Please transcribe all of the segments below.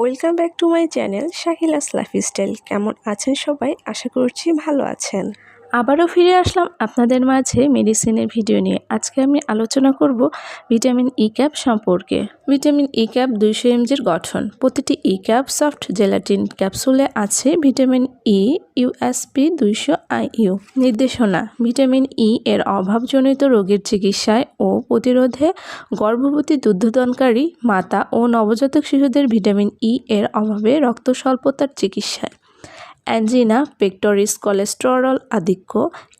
Welcome back to my channel Shakila's lifestyle কেমন আছেন সবাই? আশা করছি ভালো আছেন। আবারও ফিরে আসলাম আপনাদের মাঝে মেডিসিনের ভিডিও নিয়ে। আজকে আমি আলোচনা করব ভিটামিন ই ক্যাপ সম্পর্কে। ভিটামিন ই ক্যাপ দুইশো এমজির গঠন। প্রতিটি ই ক্যাপ সফট জেলাটিন ক্যাপসুলে আছে ভিটামিন ই ইউএসপি দুইশো আইইউ নির্দেশনা, ভিটামিন ই এর অভাবজনিত রোগের চিকিৎসায় ও প্রতিরোধে গর্ভবতী দুগ্ধদানকারী মাতা ও নবজাতক শিশুদের ভিটামিন ই এর অভাবে রক্ত স্বল্পতার চিকিৎসায়। অ্যাঞ্জিনা পেক্টরিস কোলেস্টেরল আধিক্য,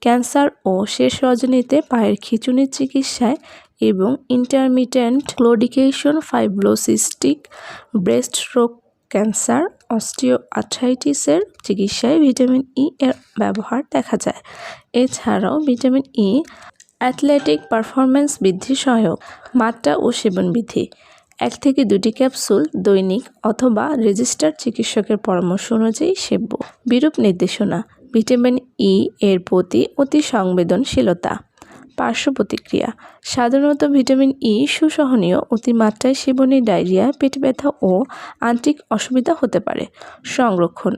ক্যান্সার ও শেষ রজনীতে পায়ের খিঁচুনির চিকিৎসায় এবং ইন্টারমিটেন্ট ক্লোডিকেশন ফাইব্রোসিস্টিক ব্রেস্ট রোগ ক্যান্সার অস্টিও আর্থ্রাইটিসের চিকিৎসায় ভিটামিন ই এর ব্যবহার দেখা যায়। এছাড়াও ভিটামিন ই অ্যাথলেটিক পারফরম্যান্স বৃদ্ধি সহায়ক, মাত্রা ও সেবন বিধি এক থেকে দুটি ক্যাপসুল দৈনিক অথবা রেজিস্টার চিকিৎসকের পরামর্শ অনুযায়ী সেব্য। বিরূপ নির্দেশনা। ভিটামিন ই এর প্রতি অতি সংবেদনশীলতা। পার্শ্ব প্রতিক্রিয়া। সাধারণত ভিটামিন ই সুসহনীয়, অতিমাত্রায় সেবনে ডায়রিয়া, পেট ব্যথা ও আন্ত্রিক অসুবিধা হতে পারে। সংরক্ষণ।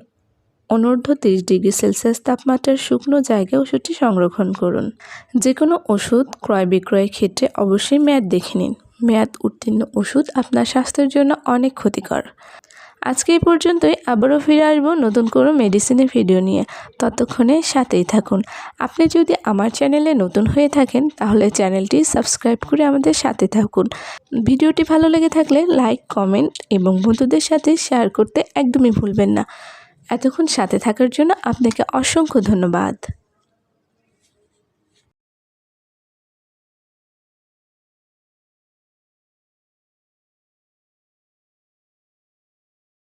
অনূর্ধ্ব তিরিশ ডিগ্রি সেলসিয়াস তাপমাত্রার শুকনো জায়গায় ওষুধটি সংরক্ষণ করুন। যে কোনো ওষুধ ক্রয় বিক্রয়ের ক্ষেত্রে অবশ্যই মেয়াদ দেখে নিন। মেয়াদ উত্তীর্ণ ওষুধ আপনার স্বাস্থ্যের জন্য অনেক ক্ষতিকর। আজকে এই পর্যন্তই, আবারও ফিরে আসব নতুন কোনো মেডিসিনের ভিডিও নিয়ে। ততক্ষণে সাথেই থাকুন। আপনি যদি আমার চ্যানেলে নতুন হয়ে থাকেন, তাহলে চ্যানেলটি সাবস্ক্রাইব করে আমাদের সাথে থাকুন। ভিডিওটি ভালো লেগে থাকলে লাইক কমেন্ট এবং বন্ধুদের সাথে শেয়ার করতে একদমই ভুলবেন না। এতক্ষণ সাথে থাকার জন্য আপনাকে অসংখ্য ধন্যবাদ।